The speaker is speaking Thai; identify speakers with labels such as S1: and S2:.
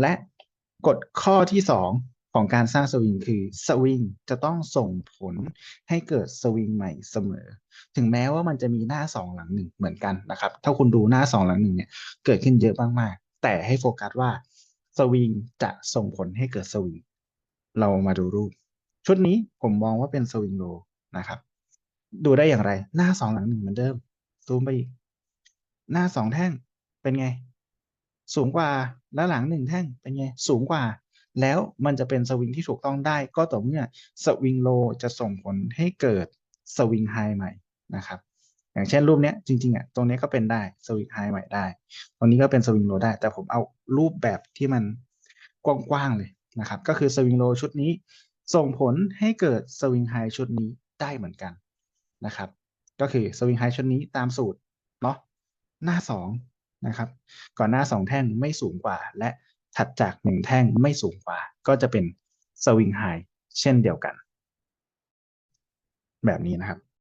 S1: และกฎข้อที่สองของการสร้างสวิงคือสวิงจะต้องส่งผลให้เกิดสวิงใหม่เสมอ ถึงแม้ว่ามันจะมีหน้าสองหลังหนึ่งเหมือนกันนะครับ ถ้าคุณดูหน้าสองหลังหนึ่งเนี่ยเกิดขึ้นเยอะมากๆ แต่ให้โฟกัสว่าสวิงจะส่งผลให้เกิดสวิง เรามาดูรูป ชุดนี้ผมมองว่าเป็นสวิงโลนะครับ ดูได้อย่างไร หน้าสองหลังหนึ่งเหมือนเดิม ซูมไปอีก หน้าสองแท่งเป็นไง สูงกว่า แล้วหลังหนึ่งแท่งเป็นไงสูงกว่า แล้วมันจะเป็นสวิงที่ถูกต้องได้ ก็ต่อเมื่อสวิงโลจะส่งผลให้เกิดสวิงไฮใหม่นะครับอย่างเช่นรูปเนี้ยจริงๆอะตรงนี้ก็เป็นได้สวิงไฮใหม่ได้ ตรงนี้ก็เป็นสวิงโลได้ แต่ผมเอารูปแบบที่มันกว้างๆเลยนะครับก็คือสวิงโลชุดนี้ ส่งผลให้เกิดสวิงไฮชุดนี้ได้เหมือนกันนะครับ ก็คือสวิงไฮชุดนี้ตามสูตรเนาะหน้าสอง นะครับ ก่อนหน้าสองแท่งไม่สูงกว่า และถัดจากหนึ่งแท่งไม่สูงกว่า ก็จะเป็นสวิงไฮเช่นเดียวกัน แบบนี้นะครับ